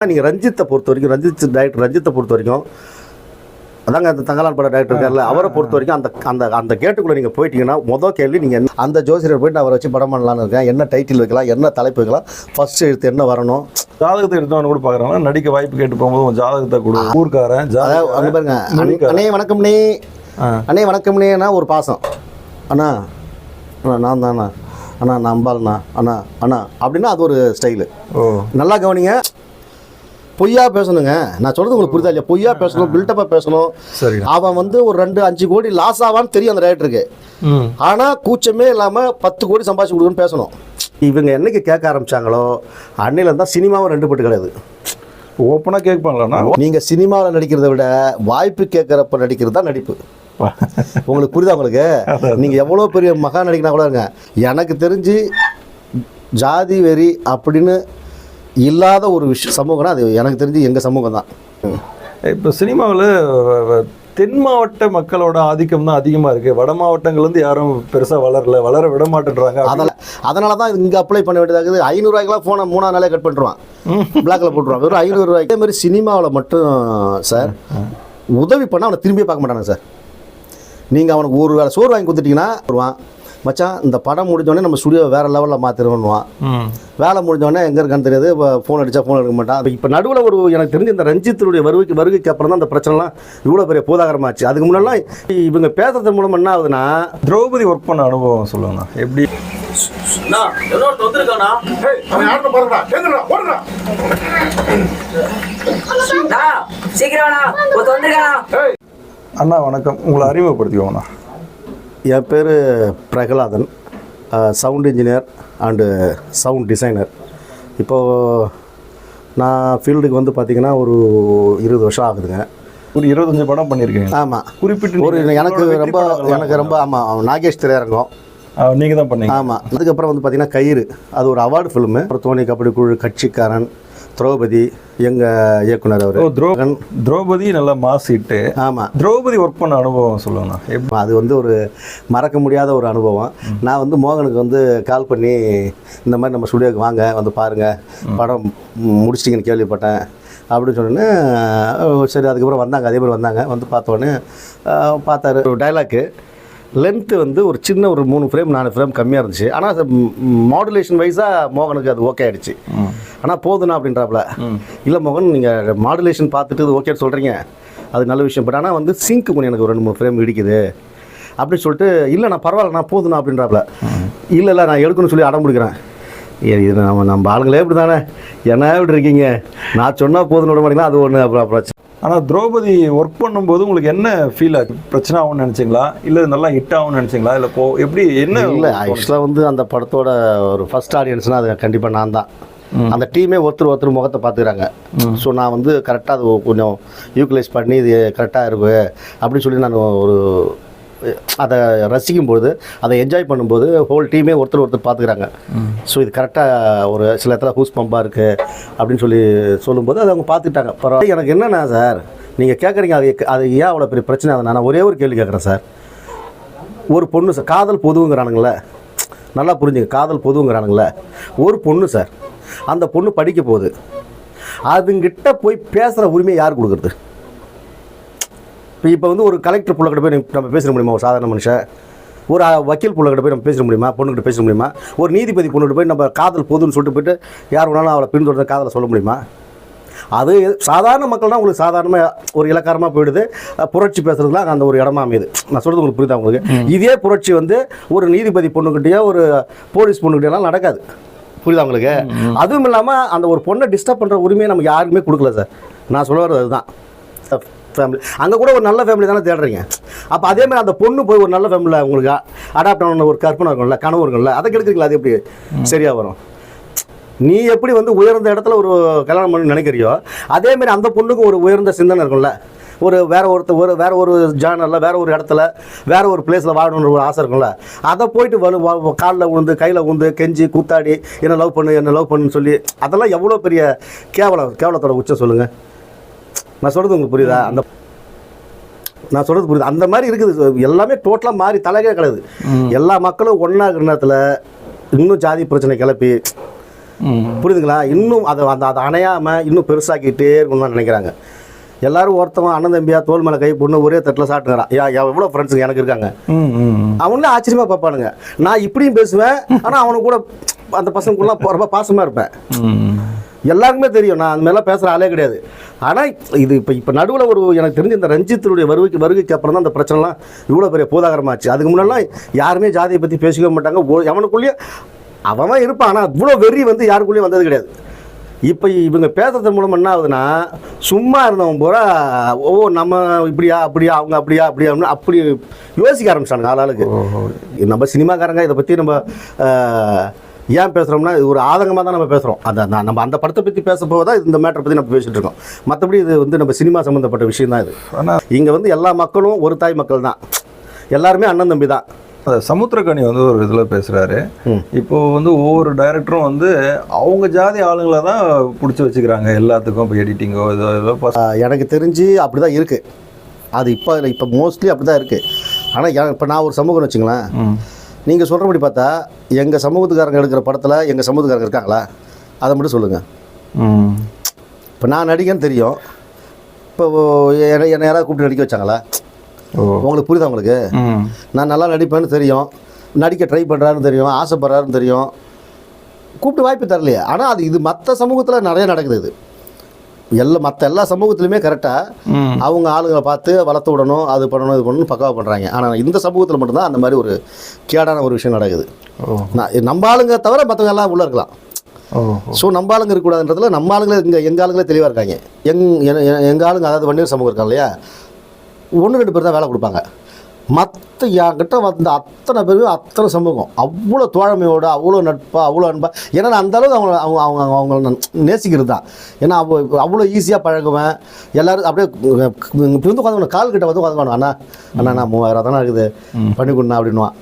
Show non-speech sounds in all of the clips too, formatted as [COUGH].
நீங்கள் ரஞ்சித்தை பொறுத்த வரைக்கும் ரஞ்சித் டைரக்டர் ரஞ்சித்தை பொறுத்த வரைக்கும் அதாங்க அந்த தங்கலான் பட டைரக்டர் இருக்கார்ல அவரை பொறுத்த வரைக்கும் அந்த அந்த அந்த கேட்டுக்குள்ளே நீங்கள் போயிட்டீங்கன்னா மொதல் கேள்வி நீங்கள் அந்த ஜோசியர் போயிட்டு அவரை வச்சு படம் பண்ணலான்னு இருக்கேன். என்ன டைட்டில் வைக்கலாம் என்ன தலைப்பு வைக்கலாம் ஃபர்ஸ்ட் எழுத்து என்ன வரணும்? ஜாதகத்தை எடுத்தவனு கூட பார்க்குறாங்க. நடிக்க வாய்ப்பு கேட்டு போகும்போது ஜாதகத்தை கொடு. ஊர்க்காரன் அங்கே பாருங்க அண்ணே- மொழிக்காரன். அண்ணே வணக்கம்ண்ணேனா ஒரு பாசம். அண்ணா அண்ணா நான் தாண்ணா அண்ணா நான் அம்பாள்ண்ணா. அண்ணா அண்ணா அப்படின்னா அது ஒரு ஸ்டைலு நல்லா கவனிங்க. பொய்யா பேசணுங்க. நான் சொல்றது உங்களுக்கு புரியுதா இல்லையா? பொய்யா பேசணும் பில்டப்பாக பேசணும். சரி அவன் வந்து ஒரு ரெண்டு அஞ்சு கோடி லாஸ் ஆவான்னு தெரியும் அந்த ரைட்டருக்கு ம். ஆனால் கூச்சமே இல்லாமல் பத்து கோடி சம்பாதிச்சு கொடுக்குன்னு பேசணும். இவங்க என்னைக்கு கேட்க ஆரம்பிச்சாங்களோ அன்னையில தான் சினிமாவும் ரெண்டு பட்டு கிடையாது. ஓப்பனாக கேட்பாங்களாண்ணா நீங்கள் சினிமாவில் நடிக்கிறத விட வாய்ப்பு கேட்குறப்ப நடிக்கிறது தான் நடிப்பு. [LAUGHS] உங்களுக்கு புரியுதா உங்களுக்கு? நீங்கள் எவ்வளோ பெரிய மகா நடிகனா கூட இருங்க. எனக்கு தெரிஞ்சு ஜாதி வெறி அப்படின்னு இல்லாத ஒரு விஷயம் சமூகம்னா அது எனக்கு தெரிஞ்சு எங்கள் சமூகம் தான் இப்போ சினிமாவில் தென் மாவட்ட மக்களோட ஆதிக்கம் தான் அதிகமாக இருக்குது வட மாவட்டங்கள்லேருந்து யாரும் பெருசாக வளரல வளர விட மாட்டேன்றாங்க. அதனால் அதனால தான் இங்கே அப்ளை பண்ண வேண்டியதாகுது. ஐநூறுரூவாய்க்குலாம் ஃபோனை மூணாவது நாளே கட் பண்ணிடுவான் பிளாக்ல போட்டுருவான். வெறும் ஐநூறுரூவாய்க்கு அதே மாதிரி சினிமாவில் மட்டும் சார் உதவி பண்ணால் அவனை திரும்பியே பார்க்க மாட்டானே சார் நீங்கள் அவனுக்கு ஒரு வேலை சோறு வாங்கி கொடுத்துட்டீங்கன்னா வருவான். மச்சான் இந்த படம் முடிஞ்சோடனே நம்ம ஸ்டுடியோ வேறு லெவலில் மாற்றிடுவோன்னுவான் ம். வேலை முடிஞ்சோடனே எங்கே இருக்கான்னு தெரியாது. ஃபோன் அடித்தா ஃபோன் எடுக்க மாட்டான். இப்போ நடுவில் ஒரு எனக்கு தெரிஞ்ச இந்த ரஞ்சித்தினுடைய வருகைக்கு வருகைக்கு அப்புறம் தான் அந்த பிரச்சனைலாம் இவ்வளோ பெரிய பூதாகரமாச்சு. அதுக்கு முன்னாடிலாம் இவங்க பேசுறது மூலம் என்ன ஆகுதுன்னா திரௌபதி ஒர்க் பண்ண அனுபவம் சொல்லுங்கண்ணா. எப்படி. அண்ணா வணக்கம். உங்களை அறிமுகப்படுத்திக்கோங்கண்ணா. என் பேர் Prahaladan. Sound engineer and sound designer இப்போது நான் ஃபீல்டுக்கு வந்து பார்த்தீங்கன்னா ஒரு இருபது வருஷம் ஆகுதுங்க. ஒரு இருபத்தஞ்சு படம் பண்ணியிருக்கீங்க ஆமாம் குறிப்பிட்டு ஒரு எனக்கு ரொம்ப எனக்கு ரொம்ப ஆமாம் நாகேஷ் திரையரங்கம். நீங்க தான் பண்ணீங்க. ஆமாம் அதுக்கப்புறம் வந்து பார்த்தீங்கன்னா கயிறு. அது ஒரு அவார்டு ஃபிலிமு அப்புறம் தோனி கபடி குழு கட்சிக்காரன். திரௌபதி எங்கள் இயக்குனர் அவர். திரௌ திரௌபதி நல்லா மாஸ் ஹிட்டு ஆமாம் திரௌபதி ஒர்க் பண்ண அனுபவம் எப்படி அது வந்து ஒரு மறக்க முடியாத ஒரு அனுபவம். நான் வந்து மோகனுக்கு வந்து கால் பண்ணி இந்த மாதிரி நம்ம ஸ்டுடியோக்கு வாங்க வந்து பாருங்கள் படம் முடிச்சிட்டிங்கன்னு கேள்விப்பட்டேன். அப்படின்னு சொன்னோன்னே சரி அதுக்கப்புறம் வந்தாங்க அதே மாதிரி வந்தாங்க. வந்து பார்த்தோன்னே பார்த்தாரு. டைலாக்கு லென்த்து வந்து ஒரு சின்ன ஒரு மூணு ஃப்ரேம் நாலு ஃப்ரேம் கம்மியாக இருந்துச்சு. ஆனால் மாடுலேஷன் வைஸாக மோகனுக்கு அது ஓகே ஆயிடுச்சு. ஆனால் போதுண்ணா அப்படின்றாப்புல. இல்லை மோகன் நீங்கள் மாடுலேஷன் பார்த்துட்டு இது ஓகே சொல்கிறீங்க அது நல்ல விஷயம். பட் ஆனால் வந்து சிங்க்கு கொஞ்சம் எனக்கு ஒரு ரெண்டு மூணு ஃப்ரேம் இடிக்குது. அப்படின்னு சொல்லிட்டு இல்லை நான் பரவாயில்ல நான் போதுண்ணா அப்படின்றாப்புல. இல்லை இல்லை நான் எடுக்கணும்னு சொல்லி அடம் பிடிக்கிறேன். ஏ, இது நம்ம நம்ம ஆளுங்களே இப்படி தானே என்ன இப்படி இருக்கீங்க? நான் சொன்னால் போதுன்னு விட மாட்டீங்களா? அது ஒன்று அப்புறம் அப்புறம் ஆனா திரௌபதி ஒர்க் பண்ணும்போது உங்களுக்கு என்ன ஃபீல் ஆச்சு? பிரச்சனை ஆகும்னு நினைச்சீங்களா? இல்ல நல்லா ஹிட் ஆகும்னு நினைச்சீங்களா? இல்ல போ எப்படி என்ன இல்லை ஆக்சுவலாக வந்து அந்த படத்தோட ஒரு ஃபர்ஸ்ட் ஆடியன்ஸ்னால் அது கண்டிப்பாக நான் தான். அந்த டீமே ஒருத்தர் ஒருத்தர் முகத்தை பார்த்துக்கிறாங்க. ஸோ நான் வந்து கரெக்டாக அது கொஞ்சம் யூட்டிலைஸ் பண்ணி இது கரெக்டாக இருக்கு அப்படின்னு சொல்லி நான் ஒரு அதை ரசிக்கும்போது அதை என்ஜாய் பண்ணும்போது ஹோல் டீமே ஒருத்தர் ஒருத்தர் பார்த்துக்கிறாங்க. ஸோ இது கரெக்டாக ஒரு சில இடத்துல ஹூஸ் பம்பாக இருக்குது அப்படின்னு சொல்லி சொல்லும்போது அதை அவங்க பார்த்துக்கிட்டாங்க. பரவாயில்ல. எனக்கு என்னென்னா சார் நீங்கள் கேட்குறீங்க அது அது ஏன் அவ்வளோ பெரிய பிரச்சனை? ஆகுது நான் ஒரே ஒரு கேள்வி கேட்குறேன் சார் ஒரு பொண்ணு சார் காதல் பொதுவுங்கிறானுங்களே. நல்லா புரிஞ்சுங்க காதல் பொதுவுங்கிறானுங்களே. ஒரு பொண்ணு சார் அந்த பொண்ணு படிக்க போகுது. அதுங்கிட்ட போய் பேசுகிற உரிமை யார் கொடுக்குறது? இப்போ இப்போ வந்து ஒரு கலெக்டர் புள்ளக்கிட்ட போய் நம்ம பேச முடியுமா? ஒரு சாதாரண மனுஷன். ஒரு வக்கீல் புள்ளக்கிட்ட போய் நம்ம பேச முடியுமா? பொண்ணுக்கிட்ட பேச முடியுமா? ஒரு நீதிபதி பொண்ணுகிட்ட போய் நம்ம காதல் பொதுன்னு சொல்லிட்டு போயிட்டு யார் வேணாலும் அவளை பின்தொடர்ந்து காதலை சொல்ல முடியுமா? அது சாதாரண மக்கள்னா உங்களுக்கு சாதாரணமாக ஒரு இலக்காரமாக போயிடுது. புரட்சி பேசுறதுலாம் அந்த ஒரு இடமா அமையுது. நான் சொல்கிறது உங்களுக்கு புரியுதா உங்களுக்கு? இதே புரட்சி வந்து ஒரு நீதிபதி பொண்ணுக்கிட்டயோ ஒரு போலீஸ் பொண்ணுக்கிட்டலாம் நடக்காது. புரியுதா உங்களுக்கு? அதுவும் இல்லாமல் அந்த ஒரு பொண்ணை டிஸ்டர்ப் பண்ணுற உரிமையை நமக்கு யாருக்குமே கொடுக்கல சார். நான் சொல்ல வர்றது அதுதான். ஃபேமிலி அங்கே கூட ஒரு நல்ல ஃபேமிலி தானே தேடுறீங்க. அப்போ அதே மாதிரி அந்த பொண்ணு போய் ஒரு நல்ல ஃபேமிலியில் உங்களுக்கு அடாப்ட் ஆன ஒரு கற்பனை இருக்கும்ல கனவு இருக்கும்ல அதை கெடுக்குறீங்களா? அது எப்படி சரியாக வரும்? நீ எப்படி வந்து உயர்ந்த இடத்துல ஒரு கல்யாணம் பண்ணி நினைக்கிறியோ அதே மாதிரி அந்த பொண்ணுக்கு ஒரு உயர்ந்த சிந்தனை இருக்கும்ல. ஒரு வேற ஒருத்த ஒரு வேற ஒரு ஜானரில் வேற ஒரு இடத்துல வேற ஒரு பிளேஸில் வாழணுன்ற ஒரு ஆசை இருக்கும்ல. அதை போயிட்டு வலு காலில் உழுந்து கையில் உழுந்து கெஞ்சி கூத்தாடி என்ன லவ் பண்ணு என்ன லவ் பண்ணுன்னு சொல்லி அதெல்லாம் எவ்வளோ பெரிய கேவலம் கேவலத்தோட உச்சம் சொல்லுங்கள் நான் சொல்கிறது உங்களுக்கு புரியுதா? அந்த நான் சொல்கிறது புரியுது. அந்த மாதிரி இருக்குது. எல்லாமே டோட்டலாக மாறி தலைகே கிடக்குது. எல்லா மக்களும் ஒன்றா இருக்கிற நேரத்தில் இன்னும் ஜாதி பிரச்சனை கிளப்பி புரியுதுங்களா? இன்னும் அதை அந்த அதை அணையாமல் இன்னும் பெருசாக்கிட்டே இருக்கணும்னு நினைக்கிறாங்க. எல்லாரும் ஒருத்தவன் அண்ணன் தம்பியா தோல் மேலே கை பொண்ணு ஒரே தட்டில் சாப்பிட்டுங்கிறான் யா எவ்வளோ ஃப்ரெண்ட்ஸுங்க எனக்கு இருக்காங்க? அவனும் ஆச்சரியமா பார்ப்பானுங்க. நான் இப்படியும் பேசுவேன் ஆனால் அவனுக்கு கூட அந்த பசங்களுக்குலாம் ரொம்ப பாசமாக இருப்பேன். எல்லாருக்குமே தெரியும். நான் அந்த மாதிரிலாம் பேசுகிற ஆளே கிடையாது. ஆனால் இது இப்போ இப்போ நடுவில் ஒரு எனக்கு தெரிஞ்ச இந்த ரஞ்சித்தினுடைய வருகைக்கு வருகைக்கு அப்புறம் தான் அந்த பிரச்சனைலாம் இவ்வளோ பெரிய பூதாகரமாச்சு. அதுக்கு முன்னெல்லாம் யாருமே ஜாதியை பற்றி பேசிக்கவே மாட்டாங்க. ஓ- எவனுக்குள்ளேயே அவன் தான் இருப்பான். ஆனால் இவ்வளோ வெறி வந்து யாருக்குள்ளேயும் வந்தது கிடையாது. இப்போ இவங்க பேசுறது மூலம் என்ன ஆகுதுன்னா சும்மா இருந்தவன் பூரா ஓ நம்ம இப்படியா அப்படியா அவங்க அப்படியா அப்படியா அப்படி யோசிக்க ஆரம்பிச்சானுங்க ஆளாளுக்கு. நம்ம சினிமாக்காரங்க இதை பற்றி நம்ம ஏன் பேசுகிறோம்னா இது ஒரு ஆதங்கமாக தான் நம்ம பேசுகிறோம் அந்த அந்த- நம்ம அந்த படத்தை பற்றி பேசப்போ தான் இந்த மேட்டரை பற்றி நம்ம பேசிட்டு இருக்கோம். மற்றபடி இது வந்து நம்ம சினிமா சம்மந்தப்பட்ட விஷயம் தான் இது. ஆனால் இங்கே வந்து எல்லா மக்களும் ஒரு தாய் மக்கள் தான். எல்லாருமே அண்ணன் தம்பி தான். அந்த சமுத்திரக்கனி வந்து ஒரு இதில் பேசுகிறாரு ம். இப்போ வந்து ஒவ்வொரு டைரக்டரும் வந்து அவங்க ஜாதி ஆளுங்களை தான் பிடிச்சி வச்சுக்கிறாங்க. எல்லாத்துக்கும் இப்போ எடிட்டிங்கோ இதோ இதோ எனக்கு தெரிஞ்சு அப்படி தான் இருக்குது அது இப்போ இப்போ மோஸ்ட்லி அப்படி தான் இருக்குது ஆனால் இப்போ நான் ஒரு சமூகம்னு வச்சுங்களேன். நீங்கள் சொல்கிறபடி பார்த்தா எங்கள் சமூகத்துக்காரங்க எடுக்கிற படத்தில் எங்கள் சமூகத்துக்காரங்க இருக்காங்களா? அதை மட்டும் சொல்லுங்கள் இப்போ நான் நடிகன்னு தெரியும். இப்போ என்னை என்னை யாராவது கூப்பிட்டு நடிக்க வச்சாங்களா? உங்களுக்கு புரியுதா உங்களுக்கு? நான் நல்லா நடிப்பேன்னு தெரியும். நடிக்க ட்ரை பண்ணுறாருன்னு தெரியும். ஆசைப்படுறாருன்னு தெரியும். கூப்பிட்டு வாய்ப்பு தரலையே. ஆனால் அது இது மற்ற சமூகத்தில் நிறைய நடக்குது இது. எல்லா மற்ற எல்லா சமூகத்துலையுமே கரெக்டாக அவங்க ஆளுங்களை பார்த்து வளர்த்து விடணும் அது பண்ணணும் இது பண்ணணும் பக்காவாக பண்ணுறாங்க ஆனால் இந்த சமூகத்தில் மட்டும்தான் அந்த மாதிரி ஒரு கேடான ஒரு விஷயம் நடக்குது. நம்ம ஆளுங்க தவிர மற்றவங்க எல்லாம் உள்ளே இருக்கலாம். ஸோ நம்ம ஆளுங்க இருக்கக்கூடாதுன்றதுல நம்ம ஆளுங்களே இங்கே எங்கள் ஆளுங்களே தெளிவாக இருக்காங்க. எங் எங்கள் ஆளுங்க அதாவது வன்னியர் சமூகம் இருக்காங்க இல்லையா? ஒன்று ரெண்டு பேர் தான் வேலை கொடுப்பாங்க. மற்ற என்கிட்ட வந்த அத்தனை பேரும் அத்தனை சமூகம் அவ்வளோ தோழமையோட அவ்வளோ நட்பா அவ்வளோ அன்பா ஏன்னா நான் அந்த அளவுக்கு அவங்க அவங்க அவங்க அவங்கள நான் நேசிக்கிறது. தான் ஏன்னா அவ அவ்வளோ ஈஸியாக பழகுவேன். எல்லாரும் அப்படியே இப்போ வந்து உட்காந்து கால் கிட்ட வந்து உட்காந்து அண்ணா அண்ணா நான் மூவாயிரம் தானே இருக்குது. பண்ணி கொடுண்ணா அப்படின்னுவான்.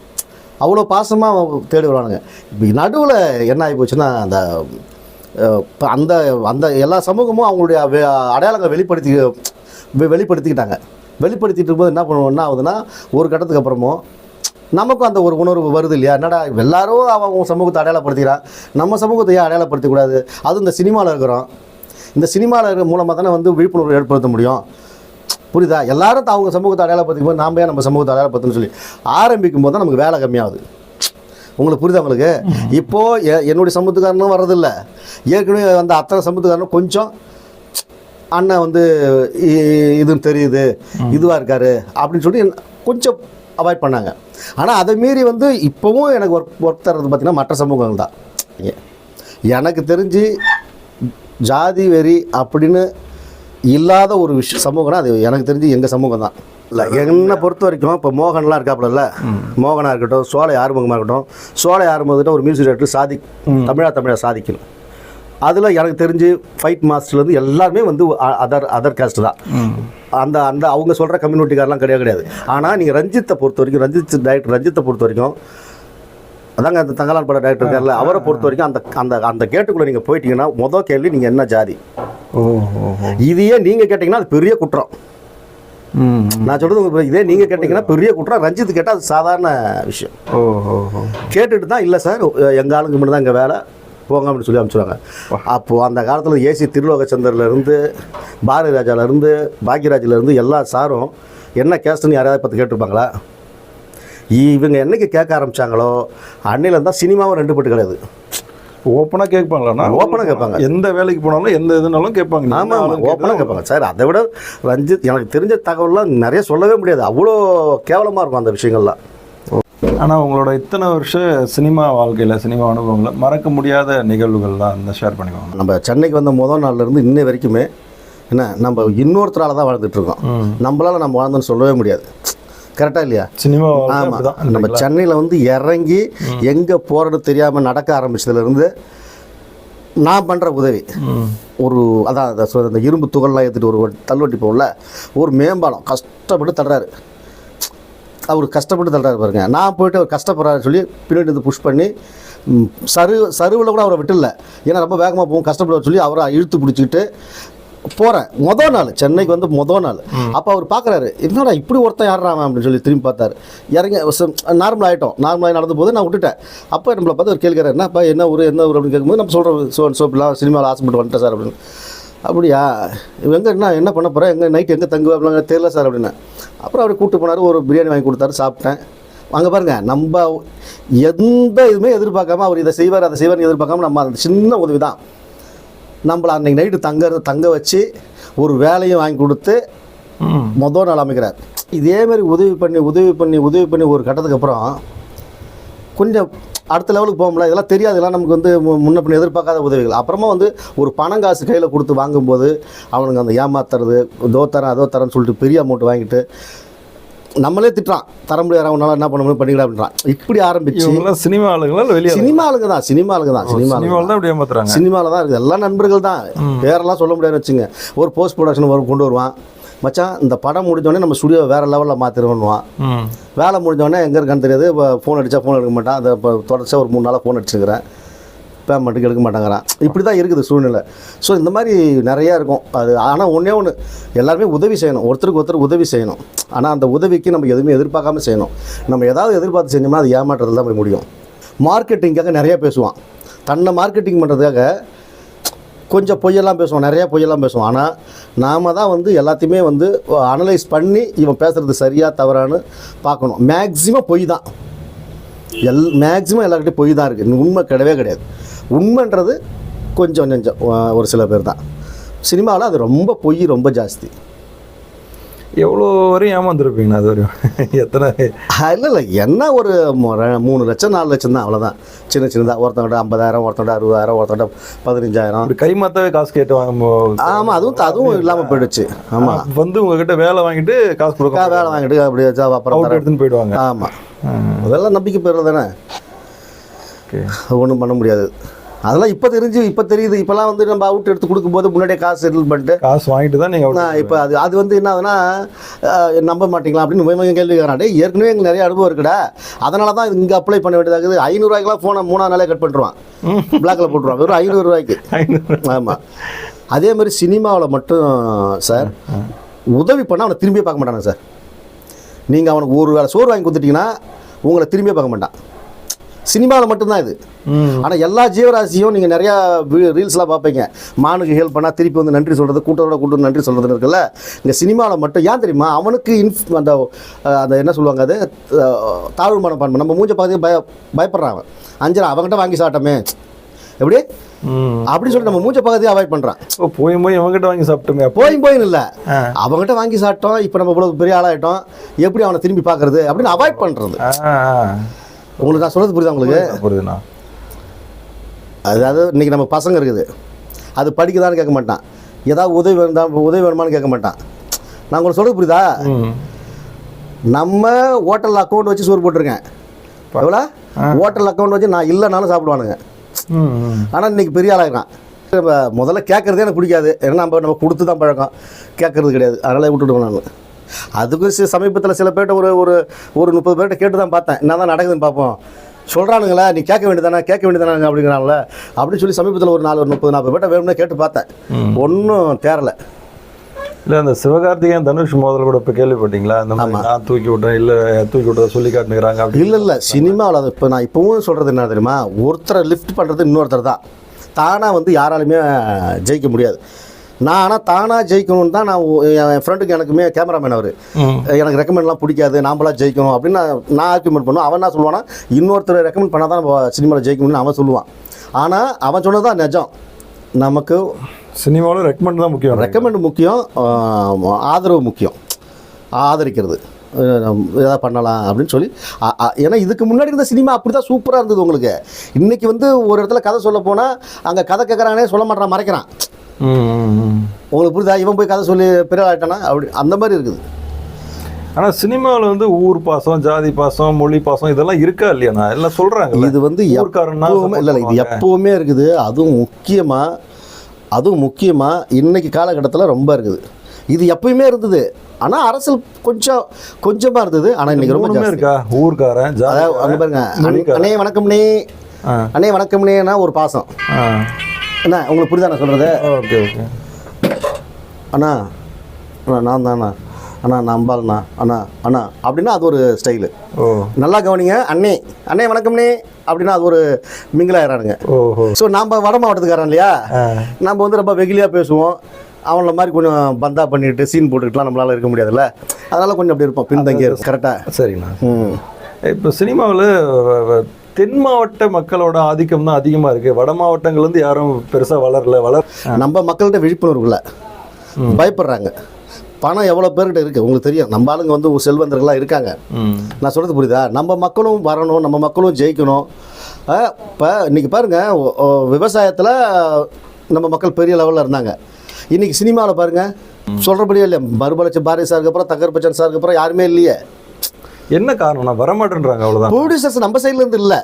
அவ்வளோ பாசமாக தேடி வருவானுங்க. இப்போ நடுவில் என்ன ஆகி போச்சுன்னா அந்த இப்போ அந்த அந்த எல்லா சமூகமும் அவங்களுடைய அடையாளங்களை வெளிப்படுத்தி வெளிப்படுத்திக்கிட்டாங்க. வெளிப்படுத்திட்டு இருக்கும்போது என்ன பண்ணுவோம்? என்ன ஆகுதுன்னா ஒரு கட்டத்துக்கு அப்புறமும் நமக்கும் அந்த ஒரு உணர்வு வருது இல்லையா? என்னடா எல்லாரும் அவன் சமூகத்தை அடையாளப்படுத்திக்கிறான். நம்ம சமூகத்தை ஏன் அடையாளப்படுத்தக்கூடாது? அதுவும் இந்த சினிமாவில் இருக்கிறோம். இந்த சினிமாவில் மூலமாக தானே வந்து விழிப்புணர்வு ஏற்படுத்த முடியும். புரியுதா? எல்லாரும் அவங்க சமூகத்தை அடையாளப்படுத்திக்கும் போது நாம ஏன் நம்ம சமூகத்தை அடையாளப்படுத்தணும்னு சொல்லி ஆரம்பிக்கும் போது தான் நமக்கு வேலை கம்மியாகுது. உங்களுக்கு புரியுதா உங்களுக்கு? இப்போது என்னுடைய சமூகத்துக்காரனும் வர்றதில்ல. ஏற்கனவே அந்த அத்தனை சமூகத்துக்காரனும் கொஞ்சம் அண்ணன் வந்து இ- இது தெரியுது இதுவாக இருக்காரு அப்படின்னு சொல்லி கொஞ்சம் அவாய்ட் பண்ணாங்க. ஆனால் அதை மீறி வந்து இப்போவும் எனக்கு ஒர்க் ஒர்க் தர்றது பார்த்திங்கன்னா மற்ற சமூகங்கள் தான். எனக்கு தெரிஞ்சு ஜாதி வெறி அப்படின்னு இல்லாத ஒரு விஷயம் சமூகம்னா அது எனக்கு தெரிஞ்சு எங்கள் சமூகம் தான். இல்லை என்னை பொறுத்த வரைக்கும் இப்போ மோகன்லாம் இருக்காப்புல மோகனாக இருக்கட்டும் சோலை ஆறுமுகமாக இருக்கட்டும் சோலை ஆறுமுகத்திட்ட ஒரு மியூசிக் டைரக்டர் சாதி தமிழா தமிழா சாதிக்கணும். அதில் எனக்கு தெரிஞ்சு ஃபைட் மாஸ்டர்லேருந்து எல்லாருமே வந்து அதர் அதர் காஸ்ட் தான். அந்த அந்த அவங்க சொல்கிற கம்யூனிட்டிக்காரெலாம் கிடையாது கிடையாது. ஆனால் நீங்கள் ரஞ்சித்தை பொறுத்த வரைக்கும் ரஞ்சித் டைரக்டர் ரஞ்சித்தை பொறுத்த வரைக்கும் அதாங்க அந்த தங்கலான் பட டைரக்டர் இருக்கார்ல அவரை பொறுத்த வரைக்கும் அந்த அந்த அந்த கேட்டுக்குள்ளே நீங்கள் போயிட்டீங்கன்னா மொதல் கேள்வி நீங்கள் என்ன ஜாதி? இதையே நீங்கள் கேட்டிங்கன்னா அது பெரிய குற்றம். நான் உங்களுக்கு இதே நீங்கள் கேட்டிங்கன்னா பெரிய குற்றம். ரஞ்சித் கேட்டால் அது சாதாரண விஷயம். கேட்டுட்டு தான் இல்லை சார் எங்கள் ஆளுங்க மட்டும் தான் இங்கே வேலை. போங்க அப்படின்னு சொல்லி அனுப்பிச்சுடுவாங்க அப்போது அந்த காலத்தில் ஏசி திருலோகச்சந்தர்லேருந்து பாரதி ராஜாலேருந்து பாக்யராஜிலேருந்து எல்லா சாரும் என்ன கேஸ்ட்னு யாராவது பார்த்து கேட்டிருப்பாங்களா? இவங்க என்னைக்கு கேட்க ஆரம்பிச்சாங்களோ அன்னையில தான் சினிமாவும் ரெண்டு பட்டு கிடையாது. ஓப்பனாக கேட்பாங்களாண்ணா? ஆ கேட்பாங்க. எந்த வேலைக்கு போனாலும் எந்த இதுனாலும் கேட்பாங்க. ஆமாம் ஓப்பனாக கேட்பாங்க. சார் அதை விட ரஞ்சித் எனக்கு தெரிஞ்ச தகவல்லாம் நிறைய சொல்லவே முடியாது. அவ்வளோ கேவலமாக இருக்கும் அந்த விஷயங்கள்லாம். ஆனால் உங்களோட இத்தனை வருஷ சினிமா வாழ்க்கையில் சினிமா அனுபவங்களில் மறக்க முடியாத நிகழ்வுகள்லாம் அந்த ஷேர் பண்ணிக்கோங்க. நம்ம சென்னைக்கு வந்த முதல் நாள்லேருந்து இன்னை வரைக்குமே என்ன நம்ம இன்னொருத்தரால தான் வாழ்ந்துட்டு இருக்கோம். நம்மளால நம்ம வாழ்ந்தோன்னு சொல்லவே முடியாது. கரெக்டாக இல்லையா? சினிமா ஆமாம் நம்ம சென்னையில் வந்து இறங்கி எங்கே போகிறது தெரியாமல் நடக்க ஆரம்பிச்சதுலேருந்து நான் பண்ணுற உதவி. ஒரு அதான் அந்த இரும்பு துகள்லாம் ஏற்றிட்டு ஒரு தள்ளுவட்டி போகல ஒரு மேம்பாலம் கஷ்டப்பட்டு தள்ளுறாரு. அவர் கஷ்டப்பட்டு தள்ளுறாரு பாருங்க. நான் போயிட்டு அவர் கஷ்டப்படுறாரு சொல்லி பின்னாடி இருந்து புஷ் பண்ணி சரு சருவில் கூட அவரை விட்டுல ஏன்னா ரொம்ப வேகமாக போகும் கஷ்டப்படுவார் சொல்லி அவரை இழுத்து பிடிச்சிக்கிட்டு போகிறேன் மொதல் நாள் சென்னைக்கு வந்து மொதல் நாள். அப்போ அவர் பார்க்குறாரு என்னடா இப்படி ஒருத்தன் யாரான் அப்படின்னு சொல்லி திரும்பி பார்த்தாரு. இறங்கி நார்மல் ஆகிட்டோம் நார்மலாக நடந்த போது நான் விட்டுட்டேன். அப்போ நம்மளை பார்த்து அவர் கேட்குறாரு என்னப்பா என்ன ஊர் என்ன ஊர்? அப்படின்னு கேட்கும்போது நம்ம சொல்கிறோம் சோ சோப்பெலாம் சினிமாவில் ஆசைப்பட்டு வந்துட்டேன் சார் அப்படின்னு. அப்படியா? எங்கே என்ன என்ன பண்ண போகிறேன் எங்கே நைட் எங்கே தங்குவேன் அப்படிங்க தெரியல சார் அப்படின்னு. அப்புறம் அவர் கூப்பிட்டு போனார் ஒரு பிரியாணி வாங்கி கொடுத்தாரு சாப்பிட்டேன். அங்கே பாருங்க நம்ம எந்த இதுவுமே எதிர்பார்க்காம அவர் இதை செய்வார் அதை செய்வார்னு எதிர்பார்க்காம நம்ம அந்த சின்ன உதவி தான் நம்மளை அன்னைக்கு நைட்டு தங்க தங்க வச்சு ஒரு வேலையும் வாங்கி கொடுத்து மொதல் நாள் அமைக்கிறார். இதே மாதிரி உதவி பண்ணி உதவி பண்ணி உதவி பண்ணி ஒரு கட்டத்துக்கு அப்புறம் கொஞ்சம் அடுத்த லெவலுக்கு போகும்ல? இதெல்லாம் தெரியாது இதெல்லாம் நமக்கு வந்து முன்ன பின்ன எதிர்பார்க்காத உதவிகள். அப்புறமா வந்து ஒரு பணம் காசு கையில் கொடுத்து வாங்கும்போது அவனுங்க அந்த ஏமாத்துறது இதோ தரேன் அதோ தரேன்னு சொல்லிட்டு பெரிய அமௌண்ட் வாங்கிட்டு நம்மளே திட்டுறான். தர முடியாது? அவனால என்ன பண்ண முடியும்? பண்ணிக்கலாம் அப்படின்றான். இப்படி ஆரம்பிச்சு சினிமா ஆளுங்களா வெளியே சினிமா ஆளுங்க தான் சினிமா ஆளுங்க தான் சினிமா தான் இப்படி ஏமாத்துறாங்க. சினிமாவில் தான் இருக்குது. எல்லாம் நண்பர்கள் தான். பேரெல்லாம் சொல்ல முடியாதுன்னு வச்சுங்க ஒரு போஸ்ட் ப்ரொடக்ஷன் வரும் கொண்டு வருவான். மச்சான் இந்த படம் முடிஞ்சோடனே நம்ம ஸ்டுடியோ வேறு லெவலில் மாற்றிடுவோன்னுவான் வேலை முடிஞ்சோடனே எங்கே இருக்கான்னு தெரியாது. இப்போ ஃபோன் அடித்தா ஃபோன் எடுக்க மாட்டான். அதை இப்போ தொடர்ச்சியாக ஒரு மூணு நாளாக ஃபோன் அடிச்சுக்கிறேன் பேமெண்ட்டுக்கு எடுக்க மாட்டேங்கிறான். இப்படி தான் இருக்குது சூழ்நிலை. ஸோ இந்த மாதிரி நிறையா இருக்கும். அது ஆனால் ஒன்றே ஒன்று எல்லாருமே உதவி செய்யணும். ஒருத்தருக்கு ஒருத்தர் உதவி செய்யணும். ஆனால் அந்த உதவிக்கு நம்ம எதுவுமே எதிர்பார்க்காம செய்யணும். நம்ம ஏதாவது எதிர்பார்த்து செஞ்சோம்னா அது ஏமாற்றத்தில் தான் போய் முடியும். மார்க்கெட்டிங்காக நிறைய பேசுவான். தன்னை மார்க்கெட்டிங் பண்ணுறதுக்காக கொஞ்சம் பொய்யெல்லாம் பேசுவான் நிறையா பொய்யெல்லாம் பேசுவான் ஆனால் நாம் தான் வந்து எல்லாத்தையுமே வந்து அனலைஸ் பண்ணி இவன் பேசுகிறது சரியாக தவறான்னு பார்க்கணும். மேக்ஸிமம் பொய் தான். எல் மேக்ஸிமம் எல்லாருக்கிட்டையும் பொய் தான் இருக்குது உண்மை கிடையவே கிடையாது. உண்மைன்றது கொஞ்சம் கொஞ்சம் ஒரு சில பேர் தான். சினிமாவில் அது ரொம்ப பொய் ரொம்ப ஜாஸ்தி. எவ்வளோ வரையும் ஏமாந்துருப்பீங்கண்ணா அது வரையும்? [LAUGHS] எத்தனை? இல்லை இல்லை. என்ன ஒரு மூணு லட்சம் நாலு லட்சம் தான் அவ்வளோதான் சின்ன சின்னதாக ஒருத்தவங்கிட்ட ஐம்பதாயிரம் ஒருத்தவங்கிட்ட அறுபதாயிரம் ஒருத்தவங்கிட்ட பதினஞ்சாயிரம். அப்படி கை மாத்தாவே காசு கேட்டு வாங்க ஆமாம் அதுவும் அதுவும் இல்லாமல் போயிடுச்சு. ஆமாம் வந்து உங்ககிட்ட வேலை வாங்கிட்டு காசு கொடுக்க வேலை வாங்கிட்டு அப்படியே ஜா- அப்புறம். எடுத்துன்னு போயிடுவாங்க. ஆமாம் அதெல்லாம் நம்பிக்கை பெறுறது தானே ஒன்றும் பண்ண முடியாது. அதெல்லாம் இப்போ தெரிஞ்சு இப்போ தெரியுது. இப்போலாம் வந்து நம்ம அவுட் எடுத்து கொடுக்கும்போது முன்னாடியே காசு செட்டில் பண்ணிட்டு காசு வாங்கிட்டு தான் நீங்கள் இப்போ அது அது வந்து என்ன ஆகுதுன்னா நம்ப மாட்டீங்களா அப்படின்னு இவன் கேள்வி கேட்குறான் டேய் ஏற்கனவே எங்களுக்கு நிறைய அனுபவம் இருக்குடா. அதனால தான் இங்கே அப்ளை பண்ண வேண்டியதாகுது. ஐநூறுரூவாய்க்குலாம் ஃபோனை மூணாவது நாளே கட் பண்ணிடுவான் பிளாக்ல [LAUGHS] போட்டுருவான். வெறும் ஐநூறுரூவாய்க்கு ஆமாம் அதே மாதிரி சினிமாவில் மட்டும் சார் உதவி பண்ணால் அவனை திரும்பியே பார்க்க மாட்டானே சார் நீங்கள் அவனுக்கு ஒரு வேளை சோறு வாங்கி கொடுத்துட்டீங்கன்னா உங்களை திரும்பியே பார்க்க மாட்டான். சினிமாவில் மட்டும்தான் இது. ஆனால் எல்லா ஜீவராசியும் நீங்கள் நிறையா ரீல்ஸ்லாம் பார்ப்பீங்க. மானுக்கு ஹெல்ப் பண்ணால் திருப்பி வந்து நன்றி சொல்கிறது கூட்டத்தோட கூட்டம் நன்றி சொல்கிறதுன்னு இருக்குல்ல? இங்கே சினிமாவில் மட்டும் ஏன் தெரியுமா? அவனுக்கு இன்ஃப் அந்த அந்த என்ன சொல்லுவாங்க அது? தாழ்வு மனப்பான்மை நம்ம மூஞ்ச பார்த்து பய பயப்படுறான் அவன். அஞ்சரா அவன்கிட்ட வாங்கி சாப்பிட்டோமே. எப்படி? ம். அப்படி சொல்லி நம்ம மூஞ்ச பக்கத்தையே அவாய்ட் பண்ணுறான் ஓ, போய் போய் இவங்ககிட்ட வாங்கி சாப்பிட்டோமே அப்போ? போயும் போயின்னு இல்லை. அவங்ககிட்ட வாங்கி சாப்பிட்டோம் இப்போ நம்ம இவ்வளோ பெரிய ஆளாயிட்டோம். எப்படி அவனை திரும்பி பார்க்கறது? அப்படின்னு அவாய்ட் ஆ. உங்களுக்கு? நான் சொல்கிறது புரியுதா உங்களுக்கு? புரியுதுண்ணா அதாவது இன்னைக்கு நம்ம பசங்க இருக்குது. அது படிக்குதான்னு கேட்க மாட்டான். ஏதாவது உதவி வேணுதா உதவி வேணுமான்னு கேட்க மாட்டான். நான் உங்களுக்கு சொல்கிறது புரியுதா? நம்ம ஹோட்டல் அக்கௌண்ட் வச்சு சோறு போட்டிருக்கேன். எவ்வளோ? ஹோட்டல் அக்கௌண்ட் வச்சு நான் இல்லைனாலும் சாப்பிடுவானுங்க. ஆனால் இன்னைக்கு பெரிய ஆளாகிறான் நம்ம முதல்ல கேட்குறதே எனக்கு பிடிக்காது. ஏன்னா நம்ம நம்ம கொடுத்து தான் பழக்கம். கேட்கறது கிடையாது. அதனால் விட்டுடுவேன் நான். அதுக்கு சி சமீபத்தில் சில பேர்ட்ட ஒரு ஒரு ஒரு முப்பது பேர்கிட்ட கேட்டு தான் பார்த்தேன். என்ன தான் நடக்குதுன்னு பார்ப்போம். சொல்கிறானுங்களா நீ கேட்க வேண்டியதானே கேட்க வேண்டியதானே அப்படிங்கிறாங்களே அப்படின்னு சொல்லி சமீபத்தில் ஒரு நாலு ஒரு முப்பது நாற்பது பேர்ட்ட வேணும்னு கேட்டு பார்த்தேன். ஒன்றும் தேரலை. இல்ல அந்த சிவகார்த்திகேயன் தனுஷ் மோதல் கூட இப்ப கேள்விப்பட்டீங்களா? இந்த மாதிரி நான் தூக்கி விட்டேன் இல்ல தூக்கி விட்டதை சொல்லி அப்படி இல்லை இல்லை சினிமாவில் அது இப்போ நான் இப்போவும் சொல்கிறது என்ன தெரியுமா? ஒருத்தரை லிஃப்ட் பண்ணுறது இன்னொருத்தர் தான். தானாக வந்து யாராலுமே ஜெயிக்க முடியாது. நான் ஆனால் தானாக ஜெயிக்கணும்னு தான் நான் என் ஃப்ரெண்டுக்கு எனக்குமே கேமராமேன் அவர். எனக்கு ரெக்கமெண்ட்லாம் பிடிக்காது நாம்பளா ஜெயிக்கணும் அப்படின்னு நான் நான் ஆர்குமெண்ட் பண்ணுவேன். அவன் என்ன சொல்லுவான்னா இன்னொருத்தர் ரெக்கமெண்ட் பண்ணால் தான் சினிமாவில் ஜெயிக்கணும்னு அவன் சொல்லுவான். ஆனால் அவன் சொன்னது தான் நிஜம். நமக்கு சினிமாவில் ரெக்கமெண்ட் தான் முக்கியம். ரெக்கமெண்ட் முக்கியம் ஆதரவு முக்கியம். ஆதரிக்கிறது. எதாவது பண்ணலாம் அப்படின்னு சொல்லி. ஏன்னா இதுக்கு முன்னாடி இருந்த சினிமா அப்படி தான் சூப்பராக இருந்தது உங்களுக்கு. இன்றைக்கி வந்து ஒரு இடத்துல கதை சொல்ல போனால் அங்கே கதை கேட்குறானே சொல்ல மாட்டான் மறைக்கிறான். உங்களுக்கு புரியுதா இவன் போய் கதை சொல்லி பெரிய ஆகிட்டானா அப்படி அந்த மாதிரி இருக்குது. ஆனா சினிமாவில் வந்து ஊர் பாசம் ஜாதி பாசம் மொழி பாசம் இதெல்லாம் இருக்கா இல்லையாண்ணா எல்லாம் சொல்றாங்க இது வந்து ஊர்க்காரன்னா இல்லை இல்லை இது எப்போவுமே இருக்குது. அதுவும் முக்கியமாக அதுவும் முக்கியமாக இன்னைக்கு காலகட்டத்தில் ரொம்ப இருக்குது. இது எப்பயுமே இருந்தது. ஆனால் அரசியல் கொஞ்சம் கொஞ்சமாக இருந்தது. ஆனால் இன்னைக்கு ரொம்ப. இருக்கா? ஊர்க்காரன் அதாவது அங்கே பாருங்க. அண்ணே- வணக்கம்னே அண்ணே வணக்கம்னேனா ஒரு பாசம். என்ன உங்களுக்கு புரியுதா நான் சொல்கிறது ஓகே ஓகே. அண்ணா அண்ணா நான் தாண்ணா அண்ணா. நான் அம்பாள்ண்ணா அண்ணா. அண்ணா அப்படின்னா அது ஒரு ஸ்டைலு. ஓ. நல்லா கவனிங்க அண்ணே. அண்ணே வணக்கம்ண்ணே. அப்படின்னா அது ஒரு மிங்கிலாயிரானுங்க ஓஹோ. ஸோ நம்ம வட மாவட்டத்துக்காரன் இல்லையா? நம்ம வந்து ரொம்ப வெகுலியாக பேசுவோம். அவங்கள மாதிரி கொஞ்சம் பந்தா பண்ணிட்டு சீன் போட்டுக்கிட்டுலாம் நம்மளால இருக்க முடியாதுல்ல? அதனால கொஞ்சம் அப்படி இருப்போம். பின்தங்கி கரெக்டாக சரிண்ணா. ம். இப்போ சினிமாவில் தென் மாவட்ட மக்களோட ஆதிக்கம் தான் அதிகமாக இருக்குது வட மாவட்டங்கள்லேருந்து யாரும் பெருசாக வளரல வளர் நம்ம மக்கள்கிட்ட விழிப்புணர்வு இல்லை. பயப்படுறாங்க. பணம் எவ்வளோ பேர்கிட்ட இருக்குது உங்களுக்கு தெரியும். நம்ம ஆளுங்க வந்து ஒரு செல்வந்தர்களாக இருக்காங்க. நான் சொல்கிறது புரியுதா? நம்ம மக்களும் வரணும் நம்ம மக்களும் ஜெயிக்கணும். இப்போ இன்றைக்கி பாருங்கள் விவசாயத்தில் நம்ம மக்கள் பெரிய லெவலில் இருந்தாங்க. இன்றைக்கி சினிமாவில் பாருங்கள் சொல்கிறபடியே இல்லையா மறுபலட்சம் பாரதி சாருக்கு அப்புறம் தங்கர் பச்சன் சாருக்கு அப்புறம் யாருமே இல்லையே. என்ன காரணம்னா வரமாட்டேன்றாங்க அவ்வளோதான் ப்ரொடியூசர்ஸ் நம்ம சைட்லேருந்து இல்லை.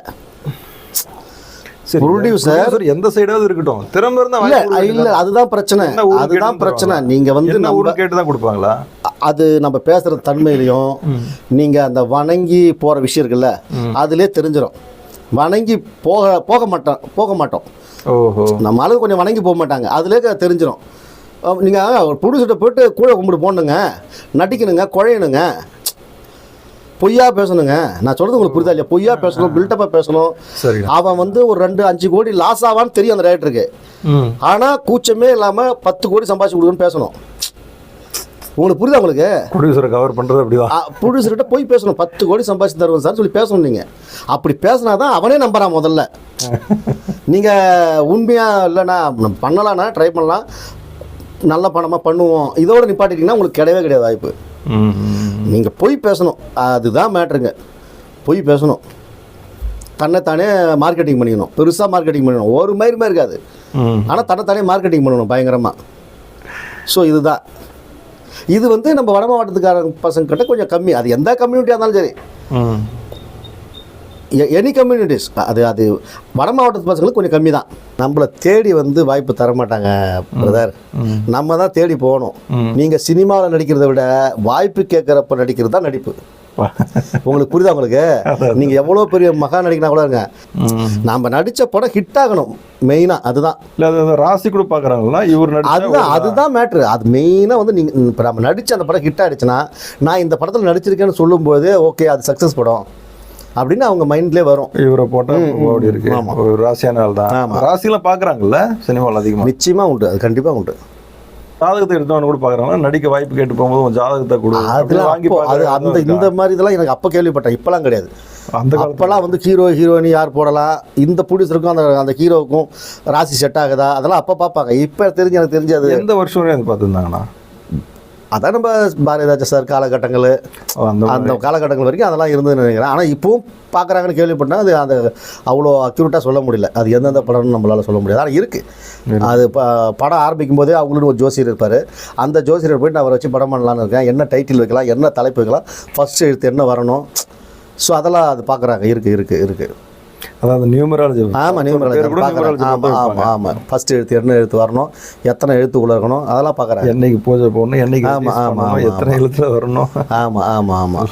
சரி Producer- producer எந்த சைடாவது இருக்கட்டும். திறமை இருந்தா இல்லை. இல்லை அதுதான் பிரச்சனை. அதுதான் பிரச்சனை. நீங்கள் வந்து நம்ம ஊருக்கு கேட்டு தான் கொடுப்பாங்களா? அது நம்ம பேசுகிற தன்மையிலையும் நீங்கள் அந்த வணங்கி போகிற விஷயம் இருக்குல்ல அதிலே தெரிஞ்சிடும் வணங்கி போக போக மாட்டோம் போக மாட்டோம். ஓஹோ. நம்ம ஆளுங்க கொஞ்சம் வணங்கி போக மாட்டாங்க. அதுலேயே தெரிஞ்சிடும் நீங்கள் ஒரு புடிச்சிட்ட போயிட்டு கூட கும்பிட்டு போடணுங்க நடிக்கணுங்க குழையணுங்க. பொய்யா பேசணுங்க. நான் சொல்கிறது உங்களுக்கு புரியுதா இல்லையா? பொய்யா பேசணும் பில்டப்பாக பேசணும். அவன் வந்து ஒரு ரெண்டு அஞ்சு கோடி லாஸ் ஆவான்னு தெரியும் அந்த ரேட்டருக்கு ம். ஆனால் கூச்சமே இல்லாமல் பத்து கோடி சம்பாதிச்சு கொடுக்குன்னு பேசணும். உங்களுக்கு புரியுதா உங்களுக்கு? ப்ரொடியூசரை கவர் பண்ணுறது அப்படிதான் ப்ரொடியூசர்கிட்ட போய் பேசணும். பத்து கோடி சம்பாதிச்சு தருவேன் சார் சொல்லி பேசணும் நீங்கள் அப்படி பேசினா தான் அவனே நம்புறான் முதல்ல. நீங்கள் உண்மையாக இல்லைண்ணா பண்ணலாம்னா ட்ரை பண்ணலாம். நல்ல பணமாக பண்ணுவோம். இதோட நிப்பாட்டிட்டிங்கன்னா உங்களுக்கு கிடையவே கிடையாது வாய்ப்பு. நீங்கள் போய் பேசணும். அதுதான் மேட்ருங்க போய் பேசணும். தன்னைத்தானே மார்க்கெட்டிங் பண்ணிக்கணும். பெருசாக மார்க்கெட்டிங் பண்ணணும். ஒரு மயிருமே இருக்காது. ஆனால் தன்னைத்தானே மார்க்கெட்டிங் பண்ணணும் பயங்கரமாக ஸோ இதுதான். இது வந்து நம்ம வட மாவட்டத்துக்கார பசங்க கிட்ட கொஞ்சம் கம்மி. அது எந்த கம்யூனிட்டியாக இருந்தாலும் சரி. எனி கம்யூனிட்டிஸ் அது அது வட மாவட்டத்து பசங்களுக்கு கொஞ்சம் கம்மி தான் நம்மளை தேடி வந்து வாய்ப்பு தர மாட்டாங்க பிரதர் நம்ம தான் தேடி போகணும். நீங்கள் சினிமாவில் நடிக்கிறத விட வாய்ப்பு கேட்குறப்ப நடிக்கிறது தான் நடிப்பு. உங்களுக்கு புரியுதா உங்களுக்கு? நீங்கள் எவ்வளோ பெரிய மகா நடிக்கனா கூட இருங்க. நம்ம நடித்த படம் ஹிட் ஆகணும். மெயினாக அதுதான். இல்லை ராசி கூட பார்க்குறாங்களா இவர் அதுதான் அதுதான் மேட்ரு அது மெயினாக வந்து நீங்கள் இப்போ நம்ம நடித்த அந்த படம் ஹிட் ஆகிடுச்சுன்னா நான் இந்த படத்தில் நடிச்சிருக்கேன்னு சொல்லும்போது ஓகே அது சக்ஸஸ் படம். அப்படின்னு அவங்க மைண்ட்லேயே வரும். இவரை போட்டால் ஓடி இருக்கு. ஒரு ராசியான ஆள் தான். ஆமா. ராசிலாம் பார்க்குறாங்கல்ல சினிமாவில் அதிகமாக நிச்சயமாக உண்டு. அது கண்டிப்பாக உண்டு. ஜாதகத்தை எடுத்தவன கூட பார்க்குறாங்களா நடிக்க வாய்ப்பு கேட்டு போகும்போது உன் ஜாதகத்தை கொடு. அப்படி அதெல்லாம் வாங்கி அது அந்த இந்த மாதிரி இதெல்லாம் எனக்கு அப்போ கேள்விப்பட்டேன். இப்போலாம் கிடையாது. அந்த அப்போல்லாம் வந்து ஹீரோ ஹீரோயினி யார் போடலாம் இந்த ப்ரொடியூசருக்கும் அந்த அந்த ஹீரோவுக்கும் ராசி செட் ஆகுதா? அதெல்லாம் அப்போ பார்ப்பாங்க. இப்போ தெரிஞ்சு எனக்கு தெரிஞ்சது எந்த வருஷம் பார்த்துருந்தாங்கண்ணா? அதான் நம்ம பாரதிராஜா சார் காலகட்டங்கள் அந்த காலகட்டங்கள் வரைக்கும் அதெல்லாம் இருந்ததுன்னு நினைக்கிறேன். ஆனால் இப்போவும் பார்க்குறாங்கன்னு கேள்விப்பட்டேன் அது அந்த அவ்வளோ அக்யூரேட்டாக சொல்ல முடியல. அது எந்தெந்த படம்னு நம்மளால சொல்ல முடியாது. ஆனால் இருக்குது அது ப படம் ஆரம்பிக்கும் போதே அவங்களும் ஒரு ஜோசியர் இருப்பார். அந்த ஜோசியர் போயிட்டு நான் அவரை வச்சு படம் பண்ணலான்னு இருக்கேன். என்ன டைட்டில் வைக்கலாம் என்ன தலைப்பு வைக்கலாம் ஃபர்ஸ்ட் எழுத்து என்ன வரணும்? ஸோ அதெல்லாம் அது பார்க்குறாங்க. இருக்குது இருக்குது இருக்குது அதாவது நியூமராலஜி. ஆமாம் நியூமராலஜி. ஆமாம் ஆமாம் ஆமாம் ஃபர்ஸ்ட் எழுத்து என்ன எழுத்து வரணும்? எத்தனை எழுத்துக்குள்ளே இருக்கணும்? அதெல்லாம் பார்க்குறாங்க என்னைக்கு பூஜை போடணும்? என்னைக்கு ஆமா, release ஆமா, பண்ணணும், ஆமா, எத்தனை எழுத்துல வரணும்? ஆமாம் ஆமாம் ஆமாம்